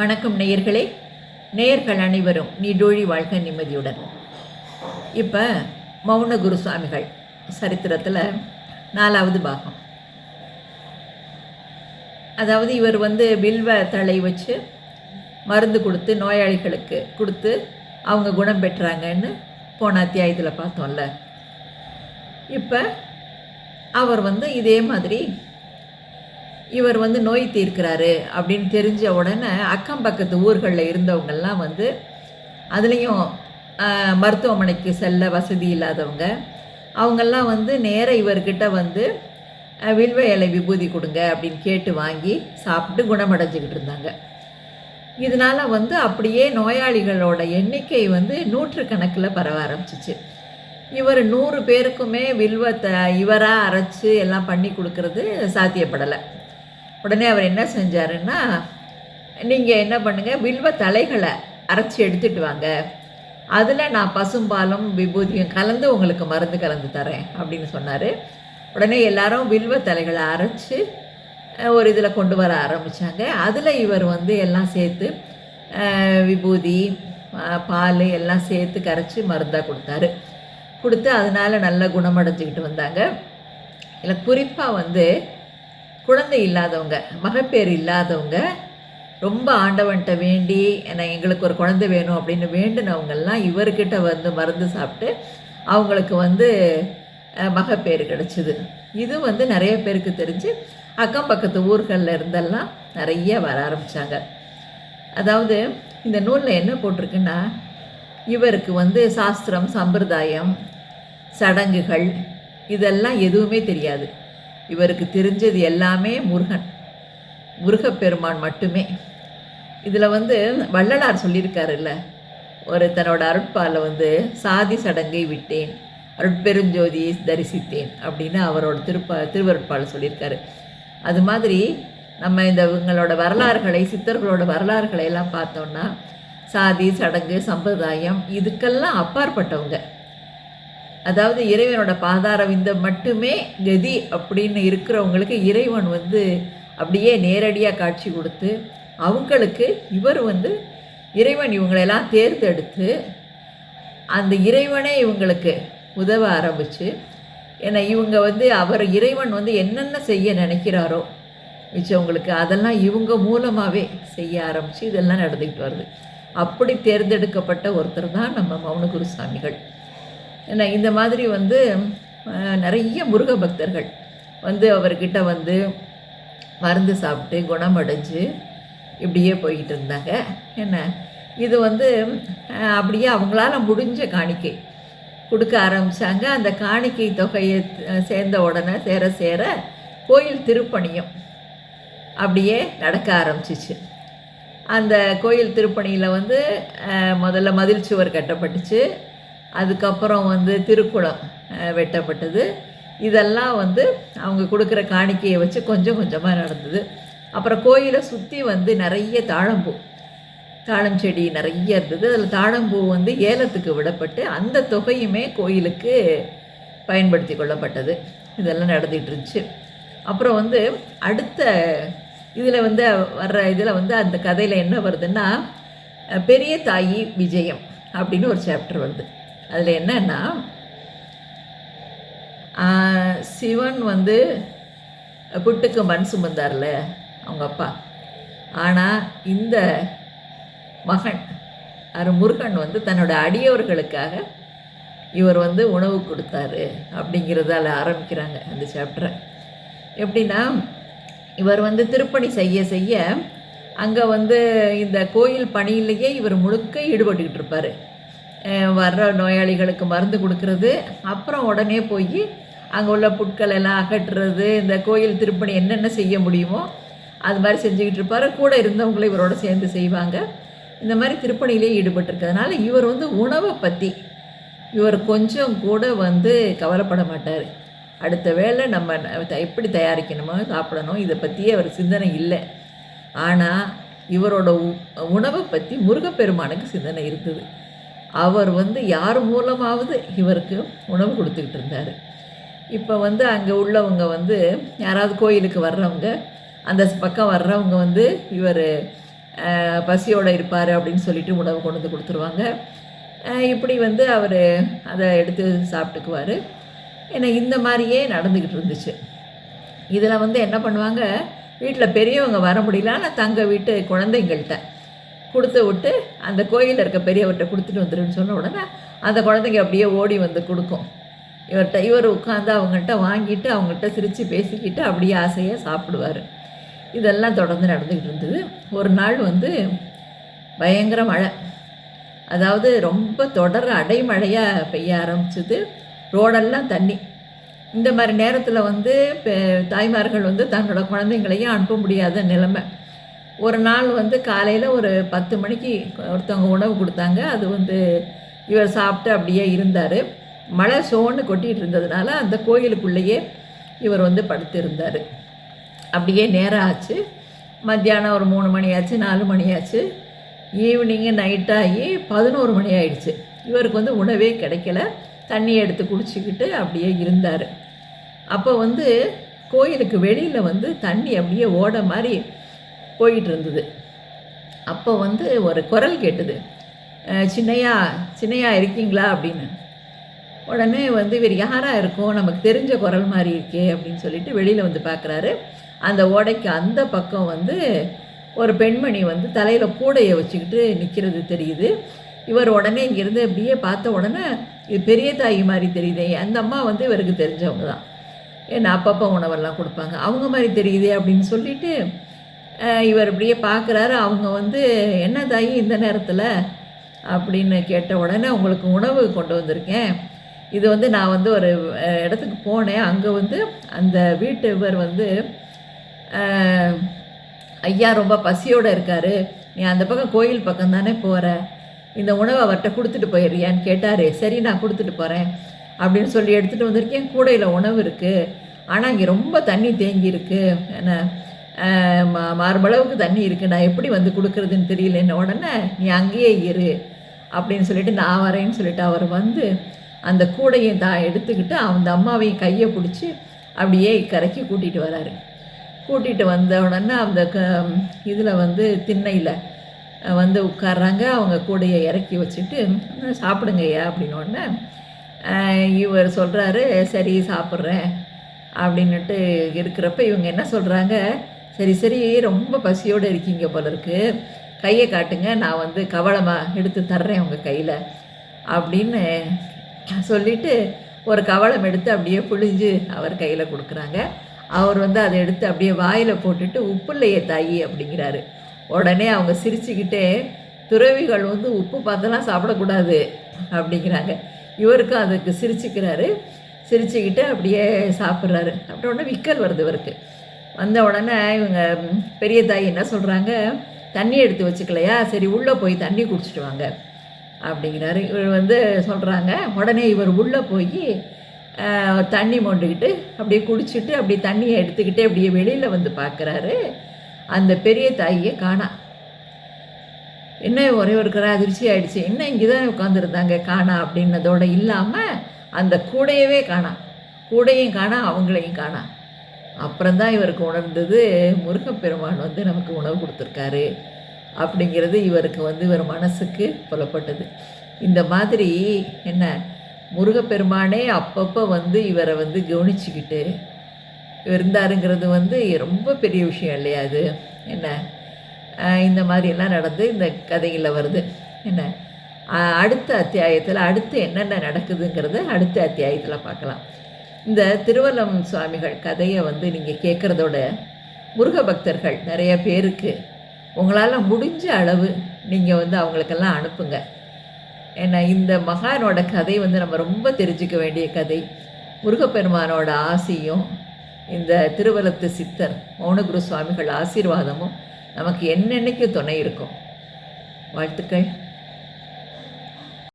வணக்கம் நேயர்களே. நேயர்கள் அனைவரும் நீடோழி வாழ்க நிம்மதியுடன். இப்போ மௌன குரு சுவாமிகள் சரித்திரத்தில் நாலாவது பாகம். அதாவது இவர் வந்து வில்வ தலை வச்சு மருந்து கொடுத்து நோயாளிகளுக்கு கொடுத்து அவங்க குணம் பெற்றாங்கன்னு போன அத்தியாயத்தில் பார்த்தோம்ல. இப்போ அவர் வந்து இதே மாதிரி இவர் வந்து நோய் தீர்க்கிறாரு அப்படின்னு தெரிஞ்ச உடனே அக்கம் பக்கத்து ஊர்களில் இருந்தவங்கெல்லாம் வந்து அதுலேயும் மருத்துவமனைக்கு செல்ல வசதி இல்லாதவங்க அவங்கெல்லாம் வந்து நேராக இவர்கிட்ட வந்து வில்வ இலை விபூதி கொடுங்க அப்படின்னு கேட்டு வாங்கி சாப்பிட்டு குணமடைஞ்சுக்கிட்டு இருந்தாங்க. இதனால் வந்து அப்படியே நோயாளிகளோட எண்ணிக்கை வந்து நூற்றுக்கணக்கில் பரவ ஆரம்பிச்சிச்சு. இவர் நூறு பேருக்குமே வில்வத்தை இவராக அரைச்சி எல்லாம் பண்ணி கொடுக்கறது சாத்தியப்படலை. உடனே அவர் என்ன செஞ்சாருன்னா நீங்கள் என்ன பண்ணுங்கள் வில்வ தலைகளை அரைச்சி எடுத்துகிட்டு வாங்க. அதில் நான் பசும்பாலும் விபூதியும் கலந்து உங்களுக்கு மருந்து கலந்து தரேன் அப்படின்னு சொன்னார். உடனே எல்லாரும் வில்வ தலைகளை அரைச்சி ஒரு இதில் கொண்டு வர ஆரம்பித்தாங்க அதில் இவர் வந்து எல்லாம் சேர்த்து விபூதி பால் எல்லாம் சேர்த்து கரைச்சி மருந்தாக கொடுத்தாரு. கொடுத்து அதனால் நல்ல குணமடைஞ்சிக்கிட்டு வந்தாங்க. இதில் குறிப்பாக வந்து குழந்தை இல்லாதவங்க மகப்பேறு இல்லாதவங்க ரொம்ப ஆண்டவன்கிட்ட வேண்டி என்ன எங்களுக்கு ஒரு குழந்தை வேணும் அப்படின்னு வேண்டினவங்கெல்லாம் இவர்கிட்ட வந்து மருந்து சாப்பிட்டு அவங்களுக்கு வந்து மகப்பேறு கிடச்சிது. இது வந்து நிறைய பேருக்கு தெரிஞ்சு அக்கம் பக்கத்து ஊர்களில் இருந்தெல்லாம் நிறைய வர ஆரம்பித்தாங்க அதாவது இந்த நூலில் என்ன போட்டிருக்குன்னா இவருக்கு வந்து சாஸ்திரம் சம்பிரதாயம் சடங்குகள் இதெல்லாம் எதுவுமே தெரியாது. இவருக்கு தெரிஞ்சது எல்லாமே முருகன். முருகப்பெருமான் மட்டுமே. இதில் வந்து வள்ளலார் சொல்லியிருக்காருல்ல ஒரு தன்னோட அருட்பால வந்து சாதி சடங்கை விட்டேன் அருட்பெருஞ்சோதியை தரிசித்தேன் அப்படின்னு அவரோட திருப்பா திருவருட்பால சொல்லியிருக்காரு. அது மாதிரி நம்ம இந்த இவங்களோட வரலாறுகளை சித்தர்களோட வரலாறுகளை எல்லாம் பார்த்தோம்னா சாதி சடங்கு சம்பிரதாயம் இதுக்கெல்லாம் அப்பாற்பட்டவங்க. அதாவது இறைவனோட பாதாரம் இந்த மட்டுமே கதி அப்படின்னு இருக்கிறவங்களுக்கு இறைவன் வந்து அப்படியே நேரடியாக காட்சி கொடுத்து அவங்களுக்கு இவர் வந்து இறைவன் இவங்களெல்லாம் தேர்ந்தெடுத்து அந்த இறைவனே இவங்களுக்கு உதவ ஆரம்பித்து ஏன்னா இவங்க வந்து அவர் இறைவன் வந்து என்னென்ன செய்ய நினைக்கிறாரோ மிச்சவங்களுக்கு அதெல்லாம் இவங்க மூலமாகவே செய்ய ஆரம்பித்து இதெல்லாம் நடந்துக்கிட்டு வருது. அப்படி தேர்ந்தெடுக்கப்பட்ட ஒருத்தர் தான் நம்ம மௌனகுரு சாமிகள். இந்த மாதிரி வந்து நிறைய முருக பக்தர்கள் வந்து அவர்கிட்ட வந்து மருந்து சாப்பிட்டு குணமடைஞ்சு இப்படியே போய்கிட்டு இருந்தாங்க. என்ன? இது வந்து அப்படியே அவங்களால முடிஞ்ச காணிக்கை கொடுக்க ஆரம்பித்தாங்க அந்த காணிக்கை தொகையை சேர்ந்த உடனே சேர சேர கோயில் திருப்பணியும் அப்படியே நடக்க ஆரம்பிச்சிச்சு. அந்த கோயில் திருப்பணியில் வந்து முதல்ல மதில் சுவர் கட்டப்பட்டுச்சு. அதுக்கப்புறம் வந்து திருக்குளம் வெட்டப்பட்டது. இதெல்லாம் வந்து அவங்க கொடுக்குற காணிக்கையை வச்சு கொஞ்சம் கொஞ்சமாக நடந்தது. அப்புறம் கோயிலை சுற்றி வந்து நிறைய தாழம்பூ தாழம் செடி நிறைய இருந்தது. அதில் தாழம்பூ வந்து ஏலத்துக்கு விடப்பட்டு அந்த தொகையுமே கோயிலுக்கு பயன்படுத்தி கொள்ளப்பட்டது. இதெல்லாம் நடந்துகிட்டு இருந்துச்சு. அப்புறம் வந்து அடுத்த இதில் வந்து வர்ற இதில் வந்து அந்த கதையில் என்ன வருதுன்னா பெரிய தாயி விஜயம் அப்படின்னு ஒரு சாப்டர் வருது. அதில் என்னன்னா சிவன் வந்து புட்டுக்கு மண் சுமந்தார்ல அவங்க அப்பா. ஆனால் இந்த மகன் அரு முருகன் வந்து தன்னோட அடியவர்களுக்காக இவர் வந்து உணவு கொடுத்தாரு அப்படிங்கிறதால ஆரம்பிக்கிறாங்க அந்த சாப்டரை எப்படின்னா இவர் வந்து திருப்பணி செய்ய செய்ய அங்கே வந்து இந்த கோயில் பணியிலேயே இவர் முழுக்க ஈடுபட்டுக்கிட்டு இருப்பார். வர்ற நோயாளிகளுக்கு மருந்து கொடுக்கறது. அப்புறம் உடனே போய் அங்கே உள்ள புட்கள் எல்லாம் அகற்றுறது இந்த கோயில் திருப்பணி என்னென்ன செய்ய முடியுமோ அது மாதிரி செஞ்சுக்கிட்டு இருப்பார். கூட இருந்தவங்களும் இவரோட சேர்ந்து செய்வாங்க. இந்த மாதிரி திருப்பணியிலே ஈடுபட்டிருக்கிறதுனால இவர் வந்து உணவை பற்றி இவர் கொஞ்சம் கூட வந்து கவலைப்பட மாட்டார். அடுத்த வேளை நம்ம த- எப்படி தயாரிக்கணுமோ சாப்பிடணும் இதை பற்றியே அவர் சிந்தனை இல்லை. ஆனால் இவரோட உ- உணவை பற்றி முருகப்பெருமானுக்கு சிந்தனை இருந்தது. அவர் வந்து யார் மூலமாவது இவருக்கு உணவு கொடுத்துக்கிட்டு இருந்தார். இப்போ வந்து அங்கே உள்ளவங்க வந்து யாராவது கோயிலுக்கு வர்றவங்க அந்த பக்கம் வர்றவங்க வந்து இவர் பசியோடு இருப்பார் அப்படின்னு சொல்லிட்டு உணவு கொண்டு வந்து கொடுத்துருவாங்க. இப்படி வந்து அவர் அதை எடுத்து சாப்பிட்டுக்குவார். ஏன்னா இந்த மாதிரியே நடந்துக்கிட்டு இருந்துச்சு. இதில் வந்து என்ன பண்ணுவாங்க வீட்டில் பெரியவங்க வர முடியல ஆனால் தங்க வீட்டு குழந்தைங்கள்கிட்ட கொடுத்து விட்டு அந்த கோயிலில் இருக்க பெரியவர்கிட்ட கொடுத்துட்டு வந்துருன்னு சொன்ன உடனே அந்த குழந்தைங்க அப்படியே ஓடி வந்து கொடுக்கும். இவர்கிட்ட இவர் உட்காந்து அவங்கள்ட்ட வாங்கிட்டு அவங்கள்ட்ட சிரித்து பேசிக்கிட்டு அப்படியே ஆசையாக சாப்பிடுவார். இதெல்லாம் தொடர்ந்து நடந்துக்கிட்டு இருந்தது. ஒரு நாள் வந்து பயங்கர மழை. அதாவது ரொம்ப தொடர் அடைமழையாக பெய்ய ஆரம்பிச்சது. ரோடெல்லாம் தண்ணி. இந்த மாதிரி நேரத்தில் வந்து தாய்மார்கள் வந்து தன்னோட குழந்தைங்களையும் அனுப்ப முடியாத நிலைமை. ஒரு நாள் வந்து காலையில் ஒரு பத்து மணிக்கு ஒருத்தவங்க உணவு கொடுத்தாங்க. அது வந்து இவர் சாப்பிட்டு அப்படியே இருந்தார். மழை சோன்னு கொட்டிகிட்டு இருந்ததுனால அந்த கோயிலுக்குள்ளேயே இவர் வந்து படுத்திருந்தார். அப்படியே நேரம் ஆச்சு. மத்தியானம் ஒரு மூணு மணி ஆச்சு நாலு மணி ஆச்சு. ஈவினிங்கு நைட்டாகி பதினோரு மணி ஆயிடுச்சு. இவருக்கு வந்து உணவே கிடைக்கல. தண்ணியை எடுத்து குடிச்சிக்கிட்டு அப்படியே இருந்தார். அப்போ வந்து கோயிலுக்கு வெளியில் வந்து தண்ணி அப்படியே ஓட மாதிரி போயிட்டு இருந்தது அப்போ வந்து ஒரு குரல் கேட்டது. சின்னையா சின்னையா இருக்கீங்களா? அப்படின்னு. உடனே வந்து இவர் யாராக இருக்கும்? நமக்கு தெரிஞ்ச குரல் மாதிரி இருக்கே அப்படின்னு சொல்லிட்டு வெளியில் வந்து பார்க்குறாரு. அந்த ஓடைக்கு அந்த பக்கம் வந்து ஒரு பெண்மணி வந்து தலையில் கூடையை வச்சுக்கிட்டு நிற்கிறது தெரியுது. இவர் உடனே இங்கேருந்து அப்படியே பார்த்த உடனே இது பெரிய தாய் மாதிரி தெரியுதே அந்த அம்மா வந்து இவருக்கு தெரிஞ்சவங்க தான். ஏன்னா அப்பப்போ உணவெல்லாம் கொடுப்பாங்க. அவங்க மாதிரி தெரியுதே அப்படின்னு சொல்லிட்டு இவர் இப்படியே பார்க்குறாரு. அவங்க வந்து என்ன தாயி இந்த நேரத்தில்? அப்படின்னு கேட்ட உடனே உங்களுக்கு உணவு கொண்டு வந்திருக்கேன். இது வந்து நான் வந்து ஒரு இடத்துக்கு போனேன். அங்கே வந்து அந்த வீட்டு இவர் வந்து ஐயா ரொம்ப பசியோடு இருக்கார். நீ அந்த பக்கம் கோயில் பக்கம் தானே போகிற இந்த உணவை அவர்கிட்ட கொடுத்துட்டு போயிடுறியான்னு கேட்டார். சரி நான் கொடுத்துட்டு போகிறேன் அப்படின்னு சொல்லி எடுத்துகிட்டு வந்திருக்கேன். கூடையில் உணவு இருக்குது ஆனால் இங்கே ரொம்ப தண்ணி தேங்கியிருக்கு என்ன மார்பளவுக்கு தண்ணி இருக்குது நான் எப்படி வந்து கொடுக்குறதுன்னு தெரியலன்ன உடனே நீ அங்கேயே இரு அப்படின்னு சொல்லிட்டு நான் வரேன்னு சொல்லிட்டு அவர் வந்து அந்த கூடையை தான் எடுத்துக்கிட்டு அந்த அம்மாவையும் கையை பிடிச்சி அப்படியே கரைக்கி கூட்டிகிட்டு வராரு. கூட்டிகிட்டு வந்த உடனே அந்த க இதில் வந்து திண்ணையில் வந்து உட்கார்றாங்க. அவங்க கூடையை இறக்கி வச்சுட்டு சாப்பிடுங்க சாப்பிடுங்கய்யா அப்படின்னு உடனே இவர் சொல்கிறாரு சரி சாப்பிட்றேன் அப்படின்னுட்டு இருக்கிறப்ப இவங்க என்ன சொல்கிறாங்க சரி சரி ரொம்ப பசியோடு இருக்கீங்க போல இருக்கு கையை காட்டுங்க நான் வந்து கவளமாக எடுத்து தர்றேன் உங்கள் கையில் அப்படின்னு சொல்லிட்டு ஒரு கவளம் எடுத்து அப்படியே புழிஞ்சு அவர் கையில் கொடுக்குறாங்க. அவர் வந்து அதை எடுத்து அப்படியே வாயில் போட்டுட்டு உப்பு தாயி அப்படிங்கிறாரு. உடனே அவங்க சிரிச்சுக்கிட்டே துறவிகள் வந்து உப்பு பார்த்தெல்லாம் சாப்பிடக்கூடாது அப்படிங்கிறாங்க. இவருக்கும் அதுக்கு சிரிச்சுக்கிறாரு. சிரிச்சுக்கிட்டு அப்படியே சாப்பிட்றாரு. அப்புறம் உடனே விக்கல் வருது இவருக்கு. வந்த உடனே இவங்க பெரிய தாய் என்ன சொல்கிறாங்க தண்ணி எடுத்து வச்சுக்கலையா? சரி உள்ளே போய் தண்ணி குடிச்சிட்டு வாங்க அப்படிங்கிறாரு. இவர் வந்து சொல்கிறாங்க உடனே இவர் உள்ளே போய் தண்ணி மொண்டுக்கிட்டு அப்படியே குடிச்சிட்டு அப்படியே தண்ணியை எடுத்துக்கிட்டே அப்படியே வெளியில் வந்து பார்க்குறாரு அந்த பெரிய தாயை காணா. என்ன ஒரே ஒரு அதிர்ச்சி ஆயிடுச்சு. என்ன இங்கே தான் உட்காந்துருந்தாங்க காணா அப்படின்னதோட இல்லாமல் அந்த கூடையவே காணா. கூடையும் காணா அவங்களையும் காணா. அப்புறம்தான் இவருக்கு உணர்ந்தது முருகப்பெருமான் வந்து நமக்கு உணவு கொடுத்துருக்காரு. அப்படிங்கிறது இவருக்கு வந்து இவர் மனசுக்கு புலப்பட்டது. இந்த மாதிரி என்ன முருகப்பெருமானே அப்பப்போ வந்து இவரை வந்து கவனிச்சுக்கிட்டு இருந்தாருங்கிறது வந்து ரொம்ப பெரிய விஷயம் இல்லையா அது? என்ன இந்த மாதிரியெல்லாம் நடந்து இந்த கதையில் வருது. என்ன அடுத்த அத்தியாயத்தில் அடுத்து என்னென்ன நடக்குதுங்கிறத அடுத்த அத்தியாயத்தில் பார்க்கலாம். இந்த திருவல்லம் சுவாமிகள் கதையை வந்து நீங்கள் கேட்குறதோட முருக பக்தர்கள் நிறைய பேருக்கு உங்களால் முடிஞ்ச அளவு நீங்கள் வந்து அவங்களுக்கெல்லாம் அனுப்புங்க. ஏன்னா இந்த மகானோட கதை வந்து நம்ம ரொம்ப தெரிஞ்சுக்க வேண்டிய கதை. முருகப்பெருமானோட ஆசியும் இந்த திருவலத்து சித்தர் மௌனகுரு சுவாமிகள் ஆசீர்வாதமும் நமக்கு என்னென்னைக்கும் துணை இருக்கும்? வாழ்த்துக்கள்.